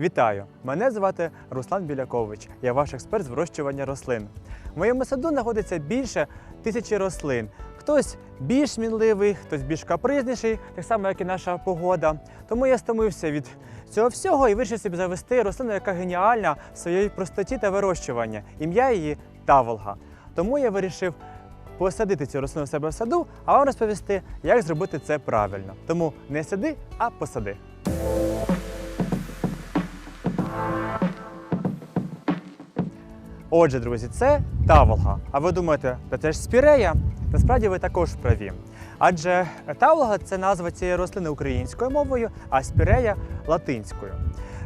Вітаю! Мене звати Руслан Білякович. Я ваш експерт з вирощування рослин. В моєму саду знаходиться більше тисячі рослин. Хтось більш мінливий, хтось більш капризніший, так само, як і наша погода. Тому я стомився від цього всього і вирішив собі завести рослину, яка геніальна в своїй простоті та вирощуванні. Ім'я її Таволга. Тому я вирішив посадити цю рослину в себе в саду, а вам розповісти, як зробити це правильно. Тому не сади, а посади. Отже, друзі, це таволга. А ви думаєте, та це ж спірея? Насправді ви також праві. Адже таволга це назва цієї рослини українською мовою, а спірея латинською.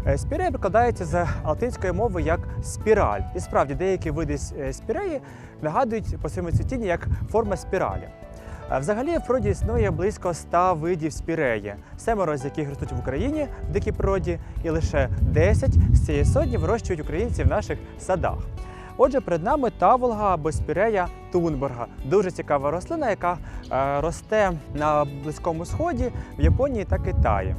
Е, Спірея прикладається з латинської мови як спіраль. І справді деякі види е, спіреї нагадують по своєму цвітінні як форма спіралі. Взагалі в природі існує близько 100 видів спіреї, семеро з яких ростуть в Україні в дикій природі, і лише 10 з цієї сотні вирощують українці в наших садах. Отже, перед нами таволга або спірея Тунберга. Дуже цікава рослина, яка е, росте на Близькому Сході, в Японії та Китаї.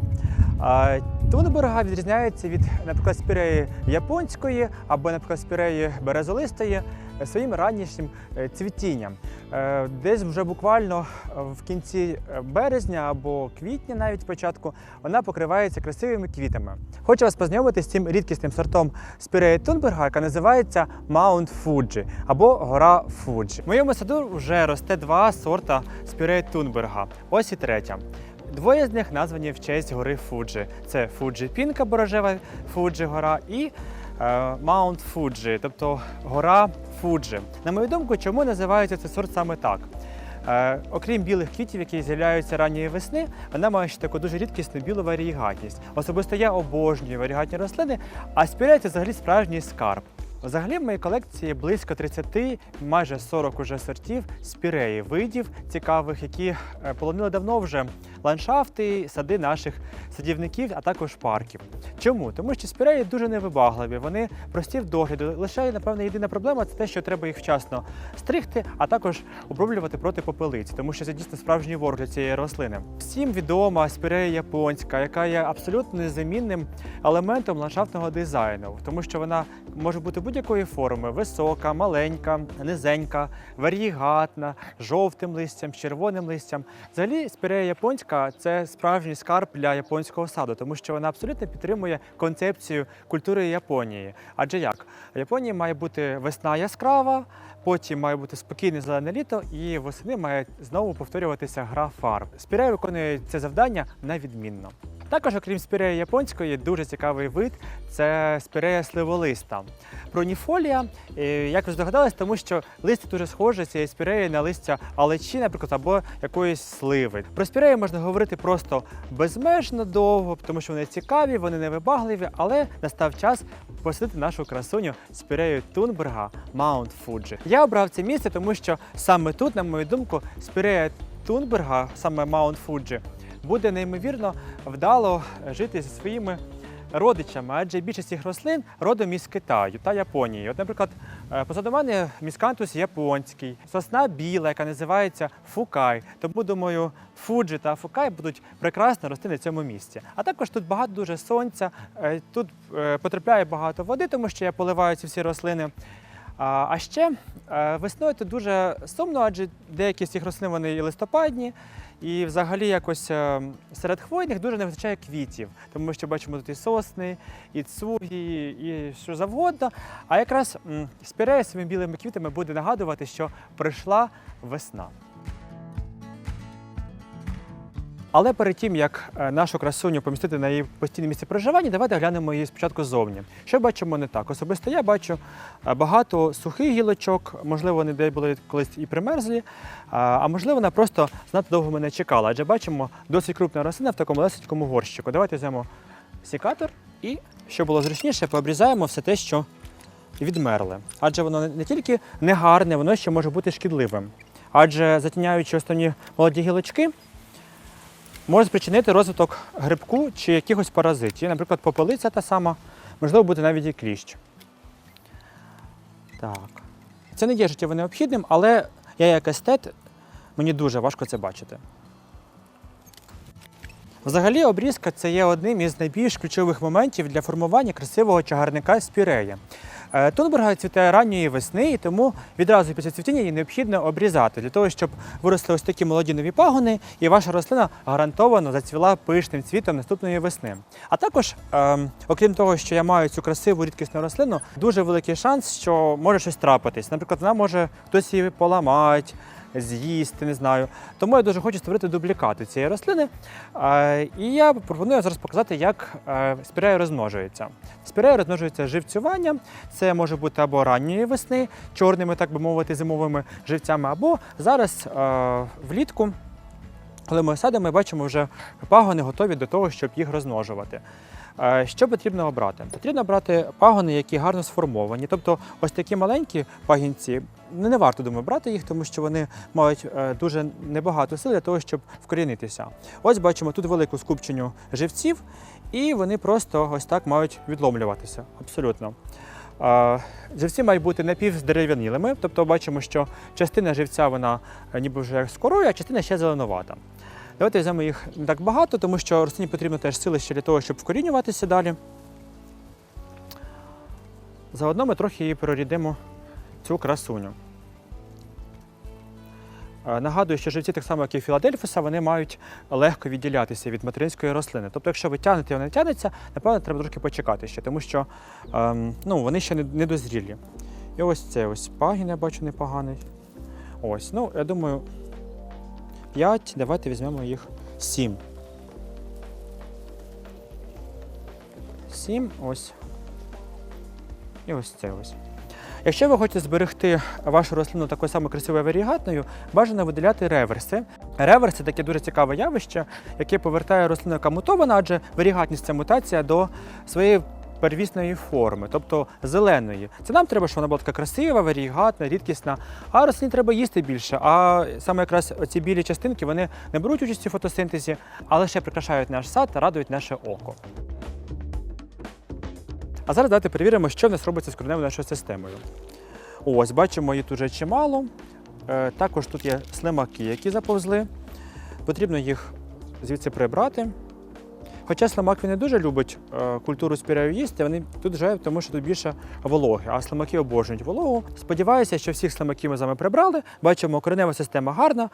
Е, Тунберга відрізняється від, наприклад, спіреї японської або, наприклад, спіреї березолистої своїм ранішнім е, цвітінням. Е, Десь вже буквально е, в кінці е, березня або квітня, навіть початку, вона покривається красивими квітами. Хочу вас познайомити з цим рідкісним сортом спіреї Тунберга, яка називається Маунт Фуджі або гора Фуджі. В моєму саду вже росте два сорта спіреї Тунберга. Ось і третя. Двоє з них названі в честь гори Фуджі. Це Фуджі Пінка, Борожева Фуджі гора і Маунт Фуджі, тобто гора Фуджі. На мою думку, чому називається цей сорт саме так? Е, окрім білих квітів, які з'являються ранньої весни, вона має ще таку дуже рідкісну білу варігатність. Особисто я обожнюю варігатні рослини, а спірея це взагалі справжній скарб. Взагалі в моїй колекції близько 30, майже 40 уже сортів спіреї, видів цікавих, які е, полонили давно вже ландшафти, сади наших садівників, а також парків. Чому? Тому що спіреї дуже невибагливі, вони прості в догляду. Лише, напевно, єдина проблема це те, що треба їх вчасно стригти, а також оброблювати проти попелиці, тому що це дійсно справжній ворог для цієї рослини. Всім відома спірея японська, яка є абсолютно незамінним елементом ландшафтного дизайну, тому що вона може бути будь-якої форми: висока, маленька, низенька, варігатна, жовтим листям, червоним листям. Взагалі, спірея японська це справжній скарб для японського саду, тому що вона абсолютно підтримує концепцію культури Японії. Адже як? В Японії має бути весна яскрава, потім має бути спокійне зелене літо, і восени має знову повторюватися гра фарб. Спірея виконує це завдання на відмінно. Також, окрім спіреї японської, дуже цікавий вид це спірея сливолиста. Проніфолія, е, як ви здогадались, тому що листя дуже схоже цієї спіреї на листя алечі, наприклад, або якоїсь сливи. Про спіреї можна говорити просто безмежно довго, тому що вони цікаві, вони невибагливі, але настав час посадити нашу красуню спірею Тунберга Маунт Фуджі. Я обрав це місце, тому що саме тут, на мою думку, спірея Тунберга, саме Маунт Фуджі, буде неймовірно вдало жити зі своїми родичами, адже більшість цих рослин родом із Китаю та Японії. От, наприклад, е, позаду мене міскантус японський, сосна біла, яка називається фукай. Тому думаю, фуджі та фукай будуть прекрасно рости на цьому місці. А також тут багато дуже сонця, е, тут е, потрапляє багато води, тому що я поливаю ці всі рослини. А ще е, весною тут дуже сумно, адже деякі з цих рослин вони і листопадні, і взагалі якось е, серед хвойних дуже не вистачає квітів, тому що бачимо тут і сосни, і цуги, і що завгодно. А якраз спірея своїми білими квітами буде нагадувати, що прийшла весна. Але перед тим, як е, нашу красуню помістити на її постійне місце проживання, давайте глянемо її спочатку зовні. Що бачимо не так? Особисто я бачу е, багато сухих гілочок, можливо, вони де були колись і примерзлі, а а можливо, вона просто знато довго мене чекала. Адже бачимо досить крупна рослина в такому лесенькому горщику. Давайте візьмемо секатор і, щоб було зручніше, пообрізаємо все те, що відмерли. Адже воно не тільки не гарне, воно ще може бути шкідливим. Адже затіняючи основні молоді гілочки, може спричинити розвиток грибку чи якихось паразитів. Наприклад, попелиця та сама, можливо, буде навіть і кліщ. Так. Це не є життєво необхідним, але я як естет, мені дуже важко це бачити. Взагалі, обрізка це є одним із найбільш ключових моментів для формування красивого чагарника спірея. Е, Тунберга цвіте ранньої весни, і тому відразу після цвітіння її необхідно обрізати для того, щоб виросли ось такі молоді нові пагони, і ваша рослина гарантовано зацвіла пишним цвітом наступної весни. А також, ем, окрім того, що я маю цю красиву рідкісну рослину, дуже великий шанс, що може щось трапитись. Наприклад, вона може хтось її поламати, з'їсти, не знаю. Тому я дуже хочу створити дублікати цієї рослини. І я пропоную зараз показати, як е, спірея розмножується. Спірея розмножується живцюванням. Це може бути або ранньої весни, чорними, так би мовити, зимовими живцями, або зараз е, влітку. Коли ми садимо, ми бачимо вже пагони готові до того, щоб їх розмножувати. Що потрібно обрати? Потрібно обрати пагони, які гарно сформовані. Тобто, ось такі маленькі пагінці, ну, не варто думаю, брати їх, тому що вони мають е, дуже небагато сил для того, щоб вкорінитися. Ось бачимо тут велику скупченню живців, і вони просто ось так мають відломлюватися. Абсолютно. Живці мають бути напівздерев'янілими, тобто бачимо, що частина живця вона е, ніби вже як з а частина ще зеленувата. Давайте візьмемо їх не так багато, тому що рослині потрібно теж сили ще для того, щоб вкорінюватися далі. Заодно ми трохи її прорідимо цю красуню. Е, Нагадую, що живці, так само, як і Філадельфуса, вони мають легко відділятися від материнської рослини. Тобто, якщо ви тягнете, і вона не тягнеться, напевно, треба трошки почекати ще, тому що ем, ну, вони ще не, не дозрілі. І ось це ось пагін, я бачу непоганий. Ось, ну, я думаю, 5, давайте візьмемо їх 7. 7, ось. І ось це ось. Якщо ви хочете зберегти вашу рослину такою самою красивою варігатною, бажано виділяти реверси. Реверс це таке дуже цікаве явище, яке повертає рослину, яка мутована, адже варігатність це мутація до своєї первісної форми, тобто зеленої. Це нам треба, щоб вона була така красива, варігатна, рідкісна. А рослині треба їсти більше. А саме якраз оці білі частинки вони не беруть участі в фотосинтезі, а лише прикрашають наш сад та радують наше око. А зараз давайте перевіримо, що в нас робиться з кореневою нашою системою. Ось, бачимо, її тут вже чимало. Е, також тут є слимаки, які заповзли. Потрібно їх звідси прибрати. Хоча слимак він не дуже любить е, культуру спірею їсти, вони тут живуть, тому що тут більше вологи, а слимаки обожнюють вологу. Сподіваюся, що всіх слимаків ми з вами прибрали. Бачимо, коренева система гарна.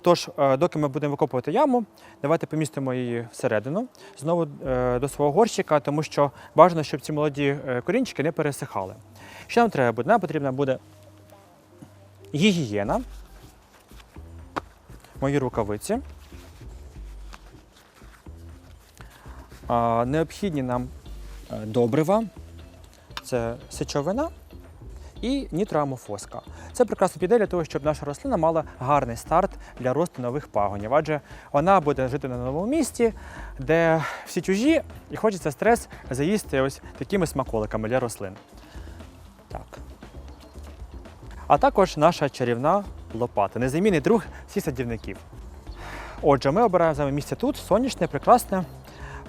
Тож, е, доки ми будемо викопувати яму, давайте помістимо її всередину, знову е, до свого горщика, тому що бажано, щоб ці молоді корінчики не пересихали. Що нам треба буде? Нам потрібна буде гігієна, мої рукавиці. Необхідні нам е, добрива, це сечовина і нітроамофоска. Це прекрасно піде для того, щоб наша рослина мала гарний старт для росту нових пагонів, адже вона буде жити на новому місці, де всі чужі, і хочеться стрес заїсти ось такими смаколиками для рослин. Так. А також наша чарівна лопата, незамінний друг всіх садівників. Отже, ми обираємо місце тут, сонячне, прекрасне.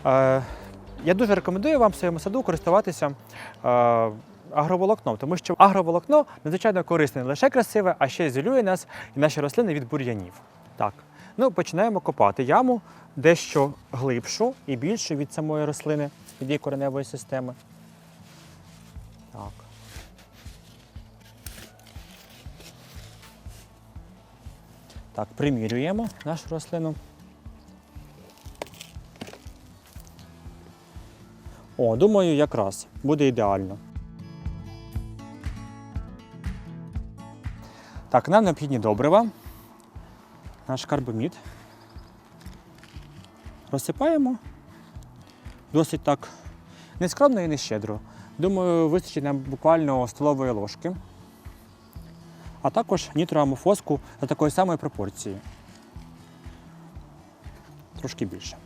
Е, Я дуже рекомендую вам в своєму саду користуватися е, агроволокном, тому що агроволокно надзвичайно корисне, не лише красиве, а ще ізолює нас і наші рослини від бур'янів. Так, ну починаємо копати яму дещо глибшу і більшу від самої рослини, від її кореневої системи. Так. Так, примірюємо нашу рослину. О, думаю, якраз буде ідеально. Так, нам необхідні добрива. Наш карбамід. Розсипаємо. Досить так нескромно і не щедро. Думаю, вистачить нам буквально столової ложки. А також нітроамофоску за такої самої пропорції. Трошки більше.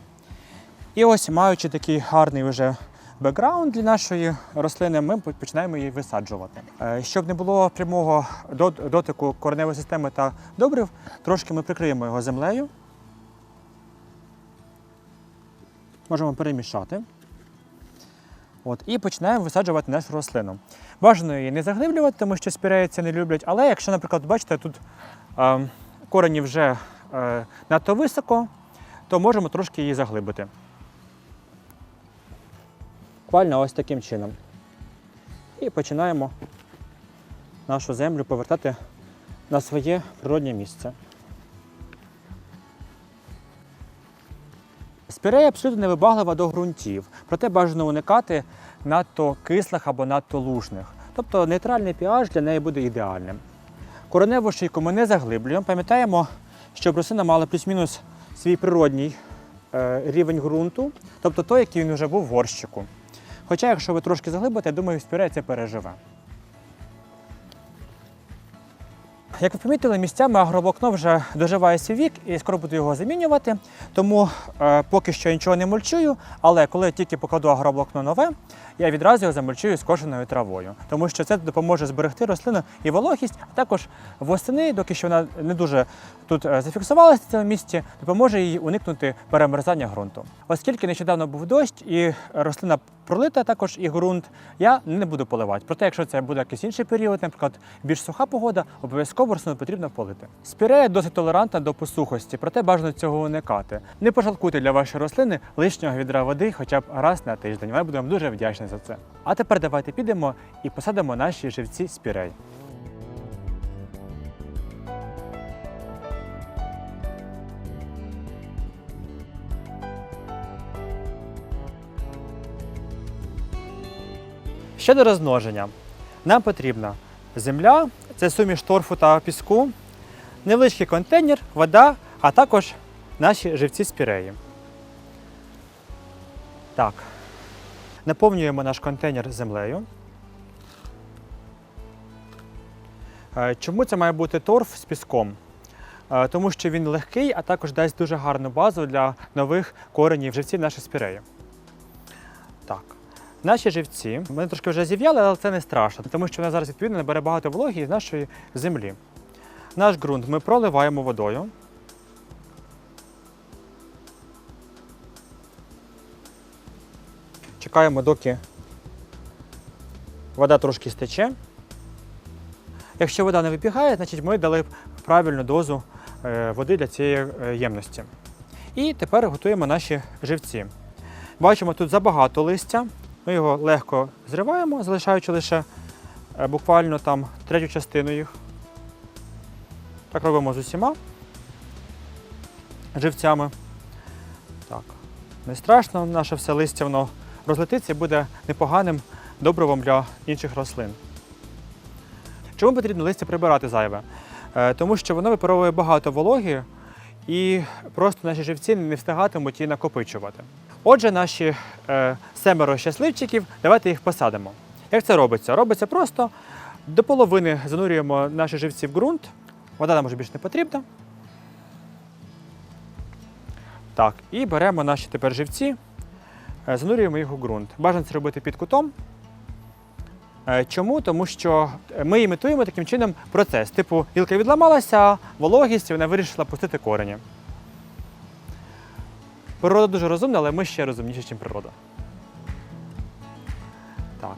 І ось, маючи такий гарний вже бекграунд для нашої рослини, ми починаємо її висаджувати. Е, Щоб не було прямого дотику кореневої системи та добрив, трошки ми прикриємо його землею. Можемо перемішати. От, і починаємо висаджувати нашу рослину. Бажано її не заглиблювати, тому що спіреї це не люблять. Але якщо, наприклад, бачите, тут е, корені вже е, надто високо, то можемо трошки її заглибити. Буквально ось таким чином. І починаємо нашу землю повертати на своє природнє місце. Спірея абсолютно невибаглива до ґрунтів, проте бажано уникати надто кислих або надто лужних. Тобто нейтральний pH для неї буде ідеальним. Кореневу шийку ми не заглиблюємо. Пам'ятаємо, щоб рослина мала плюс-мінус свій природній е, рівень ґрунту, тобто той, який він вже був в горщику. Хоча, якщо ви трошки заглибите, я думаю, спірея це переживе. Як ви помітили, місцями агроволокно вже доживає свій вік і скоро буду його замінювати. Тому е, поки що нічого не мульчую, але коли я тільки покладу агроволокно нове, я відразу його замульчую скошеною травою, тому що це допоможе зберегти рослину і вологість, а також восени, доки що вона не дуже тут е, зафіксувалася в цьому місці, допоможе їй уникнути перемерзання ґрунту. Оскільки нещодавно був дощ і рослина пролита також і ґрунт, я не буду поливати. Проте, якщо це буде якийсь інший період, наприклад, більш суха погода, обов'язково рослину потрібно полити. Спірея досить толерантна до посухості, проте бажано цього уникати. Не пожалкуйте для вашої рослини лишнього відра води хоча б раз на тиждень. Ми будемо дуже вдячні за це. А тепер давайте підемо і посадимо наші живці спірей. Щодо розмноження, нам потрібна земля, це суміш торфу та піску, невеличкий контейнер, вода, а також наші живці спіреї. Так. Наповнюємо наш контейнер землею. Е, Чому це має бути торф з піском? Е, Тому що він легкий, а також дасть дуже гарну базу для нових коренів живців нашої спіреї. Так. Наші живці, вони трошки вже зів'яли, але це не страшно, тому що вона зараз відповідно набере багато вологі з нашої землі. Наш ґрунт ми проливаємо водою. Чекаємо, доки вода трошки стече. Якщо вода не вибігає, значить ми дали правильну дозу е, води для цієї е, ємності. І тепер готуємо наші живці. Бачимо тут забагато листя. Ми його легко зриваємо, залишаючи лише е, буквально там третю частину їх. Так робимо з усіма живцями. Так. Не страшно, наше все листя воно розлетиться і буде непоганим добривом для інших рослин. Чому потрібно листя прибирати зайве? Е, Тому що воно випаровує багато вологи і просто наші живці не встигатимуть її накопичувати. Отже, наші е, семеро щасливчиків, давайте їх посадимо. Як це робиться? Робиться просто до половини занурюємо наші живці в ґрунт. Вода нам вже більше не потрібна. Так, і беремо наші тепер живці, е, занурюємо їх у ґрунт. Бажано це робити під кутом. Е, Чому? Тому що ми імітуємо таким чином процес. Типу, гілка відламалася, вологість, вона вирішила пустити корені. Природа дуже розумна, але ми ще розумніші, ніж природа. Так.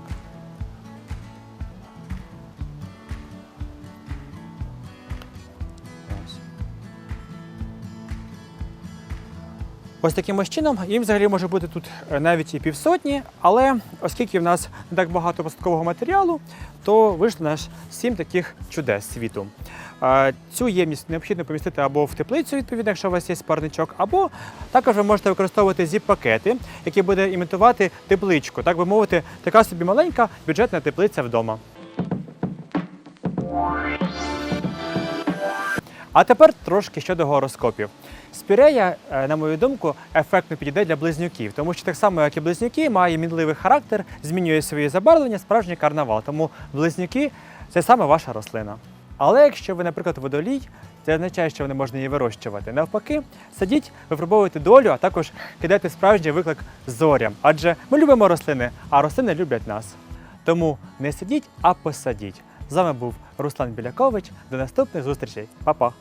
Ось таким ось чином, їм взагалі може бути тут е, навіть і півсотні, але оскільки в нас не так багато посадкового матеріалу, то вийшло наш сім таких чудес світу. Цю ємність необхідно помістити або в теплицю, відповідно, якщо у вас є парничок, або також ви можете використовувати зіп-пакети, які буде імітувати тепличку, так би мовити, така собі маленька бюджетна теплиця вдома. А тепер трошки щодо гороскопів. Спірея, е, на мою думку, ефектно підійде для близнюків, тому що так само, як і близнюки, має мінливий характер, змінює своє забарвлення, справжній карнавал. Тому близнюки це саме ваша рослина. Але якщо ви, наприклад, водолій, це означає, що не можна її вирощувати. Навпаки, садіть, випробовуйте долю, а також кидайте справжній виклик зорям. Адже ми любимо рослини, а рослини люблять нас. Тому не сидіть, а посадіть. З вами був Руслан Білякович. До наступних зустрічей. Па-па!